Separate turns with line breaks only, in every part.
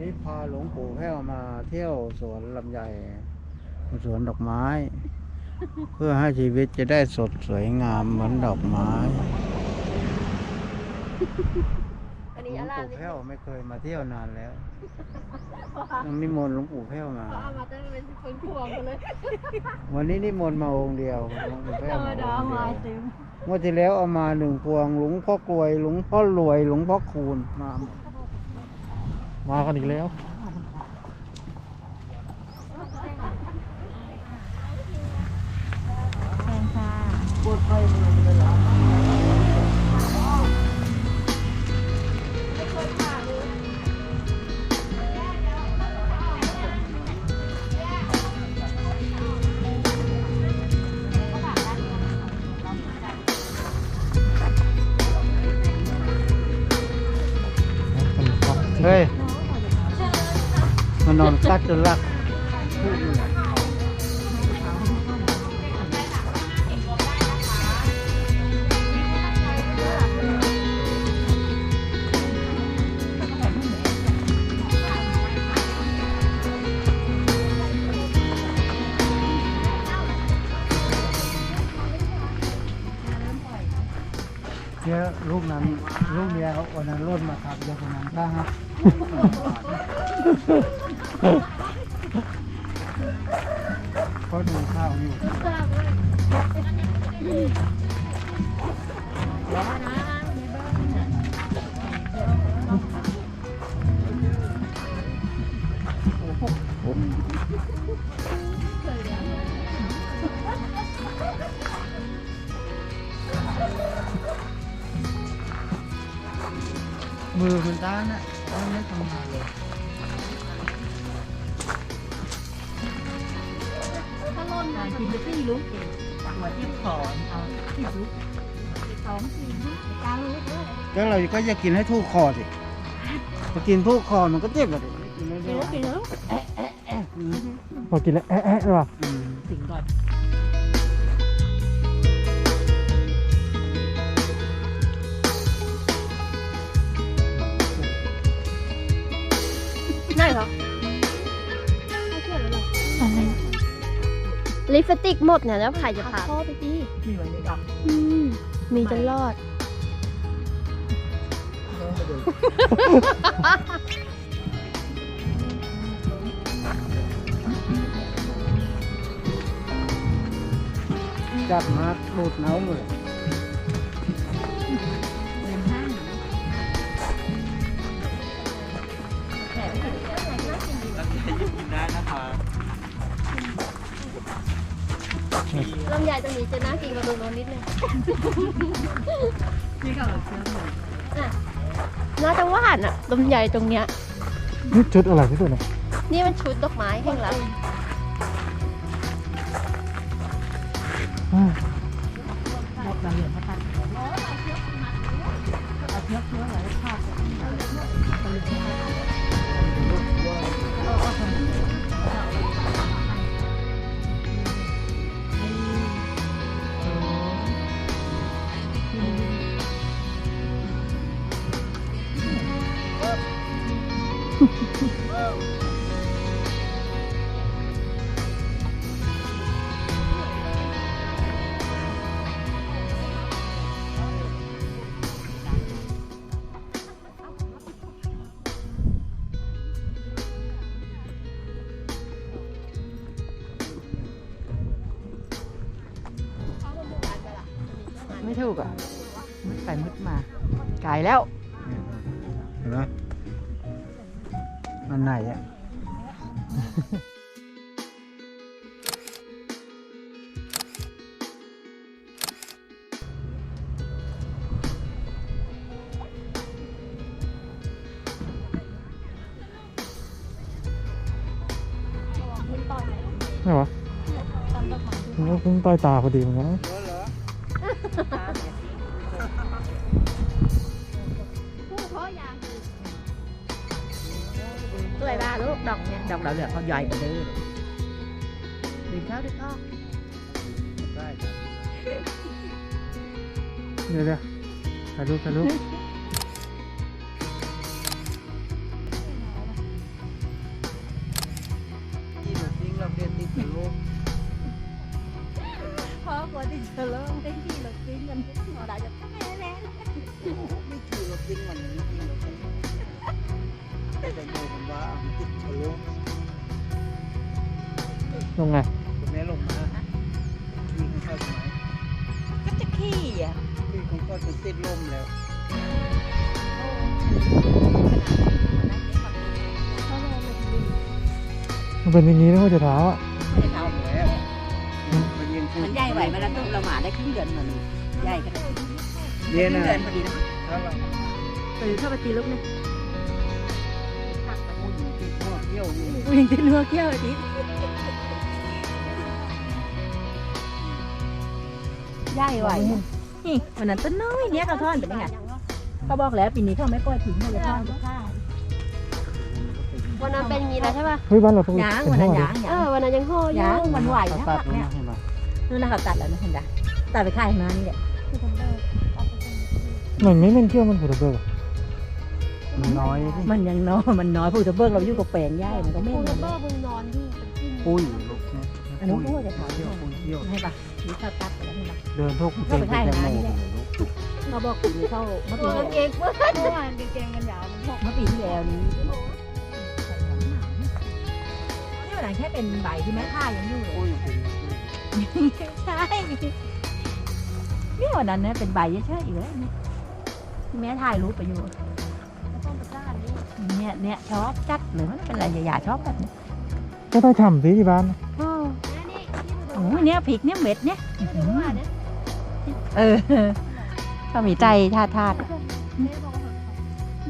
นี้พาหลวงปู่แพ้วมาเที่ยวสวนลำไยสวนดอกไม้ เพื่อให้ชีวิตจะได้สดสวยงามเหมือนดอกไม้
อัน
หล
นี้
ว
อางราม
ปู่
นี่
แพ้วไม่เคยมาเที่ยวนานแล้วต้องนิมนต์หลวงปู่แพ้วมา
เขาเอามาตั้งเป็นคนพวงกันเลย
วันนี้นิมนต์มาองค์เดียวหลวงปู่แพ้
ธ
ว
รรม
มา
ดา
องค์เดี
มา
ยว
เต็ม
เมื่อที่แล้วเอามาหนึ่งพวงหลวงพ่อกลวยหลวงพ่อรวยหลวงพ่อคูณมาหมด มากันอีกแล้ว มานอนกัดจนรักเดี๋ยวลูกนั้นลูกเดียววันนั้นรถมาขับเดี๋ยวคนนั้นก็ฮะเขาาน่ะต้องไม่ทำงานเลย
ถ้าล่นมากินจะตี้ลุกเองหัวที่ขอนเอาที่ลุกสองสี่ลุกกลางลุกเลย
แล้วเราก็จะกินให้ทุกคอสิพอกินทุกคอมันก็เจ็บอะดิกินไม่
กิน
ได้
แล้วกินแล้ว
อืม
พอกินแล้วแอะแอะหรอ
อืม
ถึงก่อน ได้เหรอไม่เชื่อเลยหรอ
อะไร
ลิปสติกหมดเนี่ยแล้วใครจะพาพ่อไปดิ
มีวันนี้กับ
อืมมีจนรอด
จับมาดูดเน้ามือ
ลำไยตรงนี้จะน่ากินกว่าตรงโน้นนิดนึง
นี่ก็แบบเชื้อหมู
อะน่าจะหวานอะลำไยตรงเนี้ย
นี่ชุดอะไรที่สุดเนี่ย
นี่มันชุดดอกไม้แห่งรัก
ถูกอะใส่มุดมาไกลแล้ว
เห็นไหมมันไหนอะ
ไม่วะมันก็เพิ่งต้อยตาพอดีเหมือนกัน trong đậu là con dòi mà đưa đi khóc
đi con Đây ra Cà rút cà rút Hãy subscribe cho kênh Ghiền Mì Gõ Để không bỏ lỡ những video hấp dẫn ล
ง
ไง
คุณแม่ลงมาขี่ของเขาทำไม
ก็จะขี้อะ
ขี่ของเขาจะติดลมแล้ว
มันเป็นอย่างนี้นะว่าจะเท้าอะ
แล้วมายิงคือ
มันใหญ่ไหวมาแล้วเราหมาได้ครึ่งเดือนมันใหญ่กันครึ่ง
เย็น
เดือนพอดีนะตื่นเข้าไปตีลูกนี่
ติดหัวเที่ยวอยู่
วิ่งที่เรือเกี้ยวที ใหญ่ไหวนี่วันนั้นต้นน้อยเนี้ยเขาทอดเป็นยังไงเขาบอกแล้วปีนี้เขาไม่ปล่อยทิ้งเขาจะทอดจะฆ่า
วันนั้นเป็นอย่างนี้แล้วใช่ป่ะ
เฮ้ยบ้านเราต้อง
ยาง
เป็
วัน
น
นั้น
ห่อดิ
ยาง
เอ
ยาง
อวันนั้นยังห่ออยู่
ยางมันไหว
เขา
นะ
ตัด
ผัก
ลง
เนี่ย
มาเห็นไหม
นู่นนะเขาตัดแล้วนะเห็นไหมตัดไปขายมานี่แหละ
มันไม่เป็นเที่ยวมันหัวเบิกอะ
มันน้อยที่
มันยังน้อยมันน้อยผู้จะเบิกเราอยู่กับแปลงใหญ่มันก็ไม่
โอ้
เหมื
ย
อน
เบอร์มึงนอนอยู่เป็นที่
ปุ้ยลูกเนี่ย
อันนู้นก็จะขาย
เที่ยวปุ้ยเที่ยว
ให้ปะนี่เขาตัดไปแล้ว เห็นปะ
เดินทุกเต็มไปแตงโมเลยลูก
เขาบอกปีนี้เข้าเมื่อปี
ตัว
ที่
เก
แล้ว
งเมื่อวานเกงกันยาวมันหก
เมื่อปีที่แล้วนี้นี่วันนั้นแค่เป็นใบที่แม่ค่ายังอยู่เลย
ปุ้ยเป็น
ใช่นี่วันนั้นเนี่ยเป็นใบเฉยๆอยู่เลยนี่ที่แม่ถ่ายรูปไปอยู่
แล้วต้องไปด้านนี้
เนี่ยเนี่ยชอบจัดเลยมันเป็นอะไรอย่าๆชอบแบบนี้
ก็ต้องทำสิที่บ้าน
โอ้
นะนี่ ที่
โหเนี่ยพริกเนี่ยเม็ดเนี่ย
ดูดูว่าเนี่ย
เออก็มีใจทาทาด
แม่บอกว่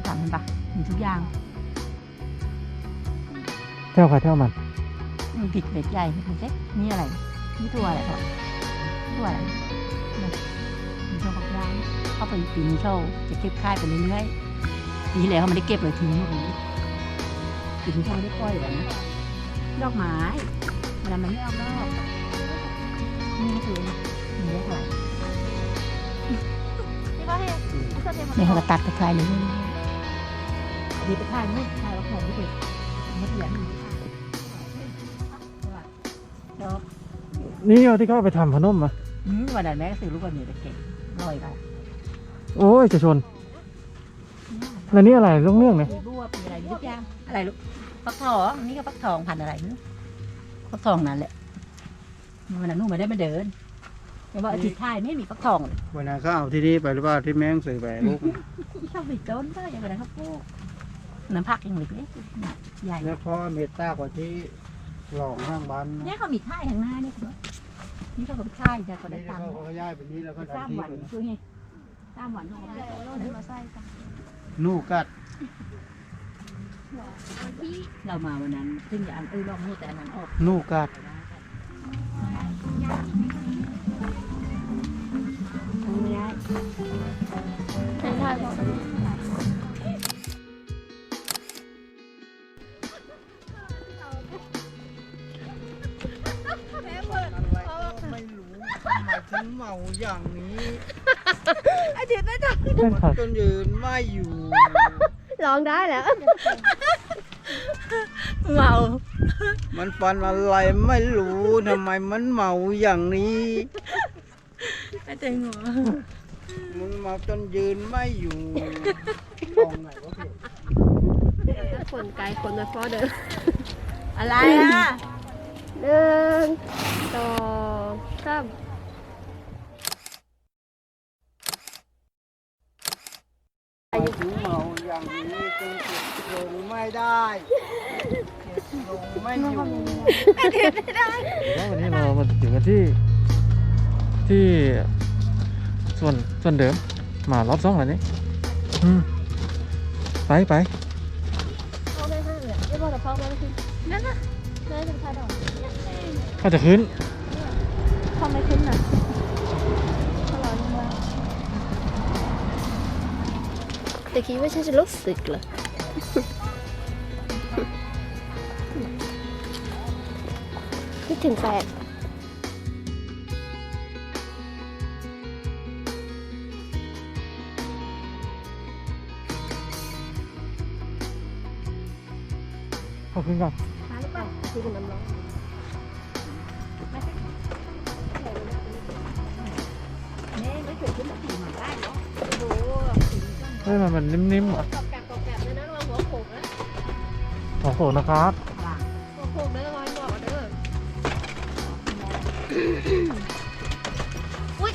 า
ทำมันปะมีทุกอย่าง
เที่ยวใครเที่ยวมัน
มีพริกเม็ดใหญ่มีเล็กนี่อะไรนี่ตัวอะไรก่อนตัวอะไรนี่มีตัวผักยางเข้าไปปีนี้เขาจะเก็บค่ายไปเรื่อยๆปีที่แล้วเขาไม่ได้เก็บเลยทิ้งหมดเลยปีนี้เขาไม่ได้ปล่อยเลยนะดอกไม้มันมันไม่ออกดอก นี่ก็คือมีได้เท่าไหร่
ที่ว่าเฮ้ยจะเทมัน
เนี่ยเขาก็ตัดไปขายเลยดีไปขายนู่นขายแล้วของที่เป็นไม่เปลี่ยนดอก
นี่เอาที่เขาเอาไปทำพนมมา
อืมวันนั้นแม่ก็ซื้อลูกแบบนี้ไปเก่งลอยไป
โอ้ยจะชนแล้วนี่อะไรเรื่องเรื่องเนี่ย
มีบัวมีอะไรมีทุกอย่างอะไรลูกฟักทองนี่ก็ฟักทองพันธุ์อะไรไม่รู้ฟักทองนั่นแหละ วันนั้นหนูไม่ได้มาเดินแต่ว่าอาทิตย์ท้ายไม่มีฟักทองเลย
วันนั้นเขาเอาที่นี่ไปหรือเปล่าที่แม่งสื่อไปลูก
ชอบไปต้นก็อย่างไรครับพวกน้ำผักยังเล็กๆใหญ่
แล้วพ่อเมตตากว่าที่หลองข้างบ้าน
เนี่ยเขามีท่ายทางหน้าเนี่ยคุณนี่เขาก็ไปท่ายแต่เขาได้
นี่
ตัง
เขา
ค์
เขาย้ายไปนี่แล้วก็
สาม
ทำที่
วันคือไงสามวันเขาก็ได้
เราเดินมาใส่กัน
นู่กัด
เรามาวันนั้นซึ่งอย่าอันเออลองพูดแต่อันนั้นออก
นู่กัด
ไม่ได้
ใช่ใช่พอ
อะไรก็ไม่รู้ทำไมฉันเมาอย่างนี้
เล่นผัก
จนยืนไม่อยู่
ร้องได้แล้ว
เมา
มันฟันอะไรไม่รู้ทำไมมันเมาอย่างนี้
ไอ้เต็งหัว
มึงเมาจนยืนไม่อยู่มองไหนวะพี่
คนไกลคนมาฟอเดิน
อะไรอะ
หนึ่งสองสาม
ถึงเมาอย่างนี้จนเก็บลงไม่ได้เก็บลง ไม่อยู่
แล้ววันนี้เรามาถึงกันที่ที่ส่วนส่วนเดิมมารอบสองแล้วนี่อืมไปไป
พ่อแม่ห้าเลยไม่บอกแต่พ่อแม่ขึ้นนั่นน่ะแม่จะพาดอก
ก็จะขึ้น
พ่อไม่ขึ้นน่ะพ่อร้อนมากแต่คิดว่าฉันจะรู้สึกเหรอ ถึงแฟน
ขอบคุณก่อน
มาหรือเปล่าคุยกับน้ำร้อนเคยขึ้นมาขี่มาได้เนาะโอ้โห
เฮ้ยมันมันนิ่มๆ
กร
อะ
อบแกรบกรอบแกรบเลยนะระวังหัวโขกนะ
โอ้โหนะครับ
อุ้ย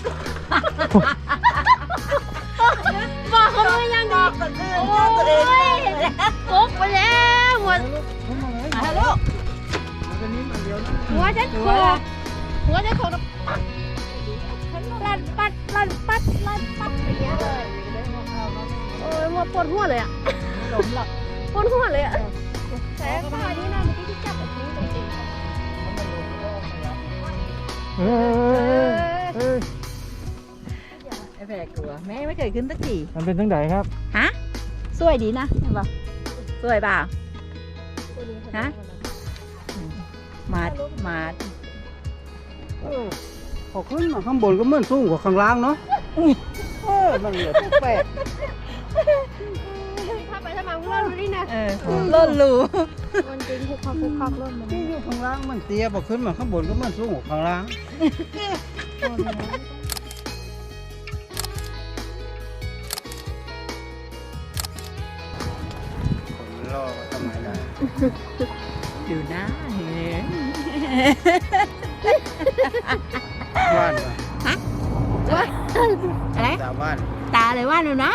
บอกเขาไม่ยังดีโอ้ยโขกไปแล้วหัว
ฮัลโหล
หัวฉันโขกหัวฉันโขกลั่นปัดลั่นปัดลั่นปัดอย่างเงี้ยเลยโอ้ยหัวปวดหัวเลยอะ
หลมหรอก
ปวดหัวเลยอะแต่ฝ่ายนี้นะเมื่อกี้
เฮ้ยเฮ้ย
ไอ้แฝกกลัวแม่ไม่เคยขึ้นสักที
มันเป็นจังไดครับ
ฮะสวยดีนะเห็นปะสวยเปล่า ฮะ มามา
เออพอขึ้นมาข้างบนก็เหมือนสูงกว่าข้างล่างเนาะเออมันเหลือแปลก
ไปถ้ามาเล่นนี่นะ
เออล่นรู
มันจริงคุกคักคุกคักเล่นมัน
ที่อยู่ข้างล่างมันเตี้ยพอขึ้นมาข้างบนก็เหมือนสูงกว่าข้างล่างคนรอทำไมได้
ดูหน้าเห็น
ว่านป่ะ
อะไร
ตาว่าน
ตาเลยว่าหนูนะ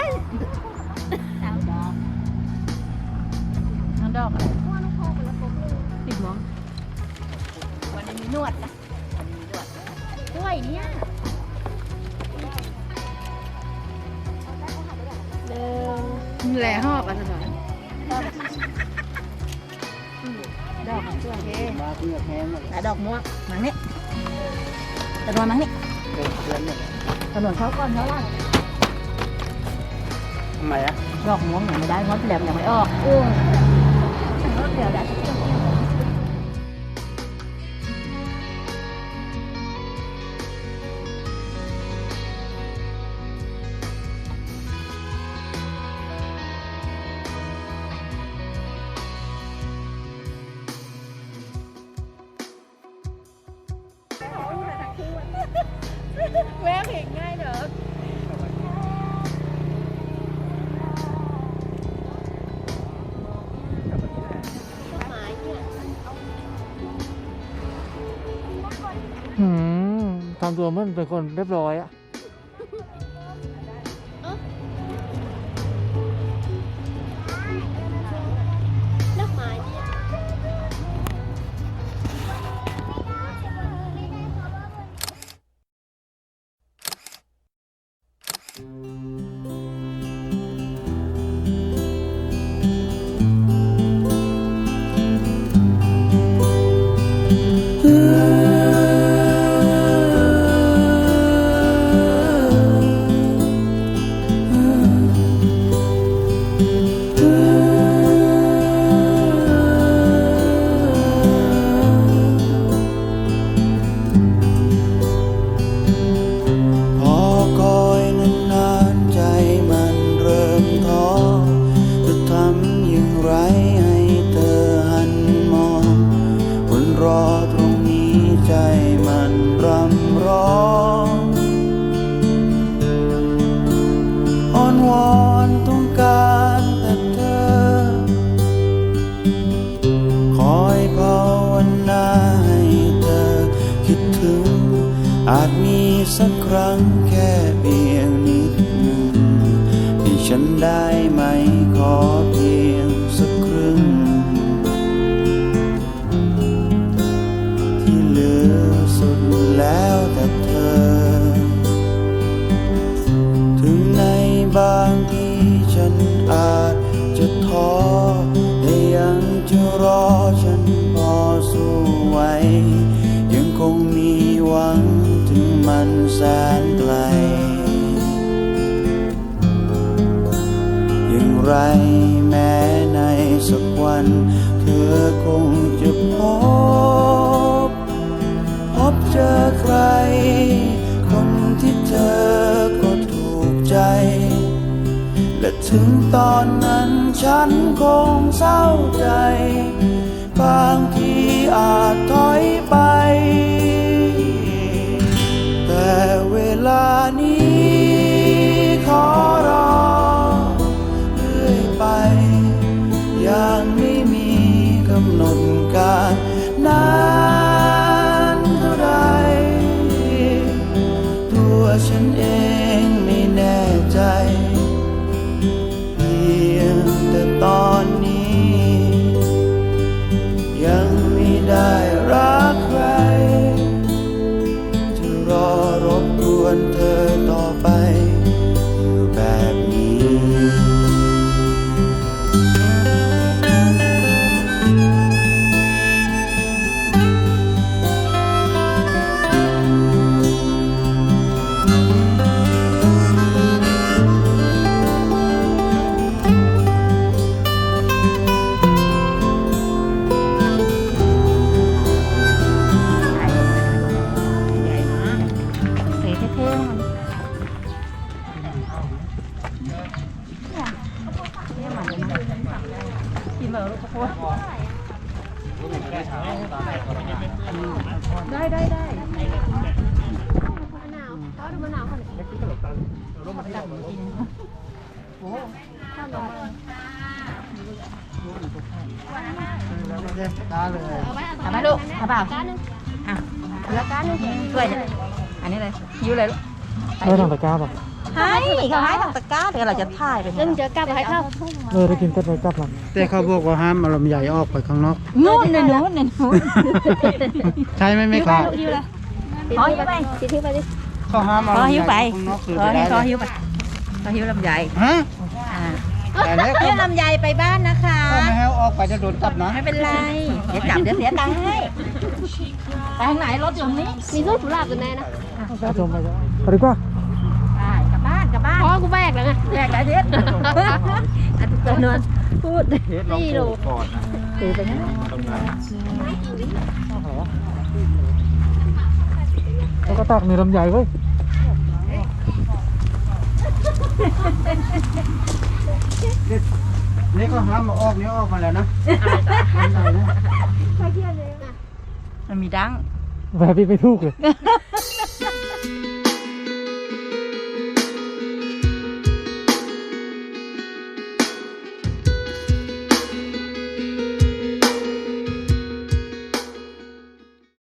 องดอกอะไร
ว่าลูกพ่อเป็นละครเลย
ติดหมองวันนี้มีนวดนะวันนี้มีนวดด้วยเนี่ย
เดิม
แหล่หอบอะสนอยดอกมันสวยเท่
มาเพื่อแพ้หมด
แต่ดอกม่วงมังนี่แต่นอนมังนี่
เดือนเดือนหมด
ถนนเขาก่อนเขาล่าง
ทำไมอะ
ดอกม่วงยังไม่ได้เพราะแหลมยังไม่ออก
ทำตัวมันเป็นคนเรียบร้อยอะ
อ่อนวอนต้องการแต่เธอ คอยภาวนาให้เธอคิดถึง อาจมีสักครั้งแค่เพียงนิดหนึ่งให้ฉันได้ไหมขอเพียง บางทีฉันอาจจะท้อแต่ยังจะรอฉันพอสู้ไหวยังคงมีหวังถึงมันแสนไกล อย่างไรแม้ในสักวัน ตอนนั้นฉันคงเศร้าใจ บางทีอาจถอยไป นเธอต่อไป เนี่
ยหมันกินแบบลูกข้าวโพดได้ได้ได้
มะนาวเขาดูมะนาวเขาเนี่ย
ตักมากินโอ้
ข้าวหน่อย
ได้เลย
เอาไว้เอา
เอาไหมลูกเอาเปล่า
ก้านหนึง
อะ
เหลือก้านหนึง
ช่วยเนี่ยอันนี้เลยหิวเลยลูก
เออทางตะกร้าป่ะ
ให้เขาให้ทางตะกร้าเดี๋ยวเราจะถ่ายไป
แล้วมึงจะกลับไปให้ข้าว
เออได้กินก็ได้กลับมา
แต่เขาบอกว่าห้ามเอาลำไยออกไปข้างนอก
นู่นเลยนู่นเลยนู่น
ใช่ไหมแม่ครับ
หิวเลย
ติด
ขอ
ที่
หิว
ไป
ไป
ติดที่ไปดิ
เขาห้ามเอา
ขอ
ลำ
หิ
ไยว
ไป
ข้างนอกคือ
ขอ
ไม่
หิวขอ
ได้
หิวไปขอหิวลำไย
ฮะ
อ่า
แต่แล้ว
หิวลำไยไปบ้านนะคะ
ก็ไม่ให้เอาออกไปจะโดนจับนะ
ไม่เป็นไร เดี๋ยวจับเดี๋ยวเสียตังค์ให้ไปทางไหนรถอยู่ตรงนี้
มีส้มสุราบกันแน่นะ
ชมไปก็ไปดีกว่า
ไปกลับบ้าน กลับบ้าน
เพราะว่ากูแบกแล้วไง
แยกหลายเด็ดอันจำนวนพูด
นี่โล
ตีไปนะ
แล้วก็ตักมีลำไยเว้ย
นี่ก็ห้ามมาออกนี่ออกมาแล้วนะ
มันมีดัง
แบบพี่ไม่ถูกเลย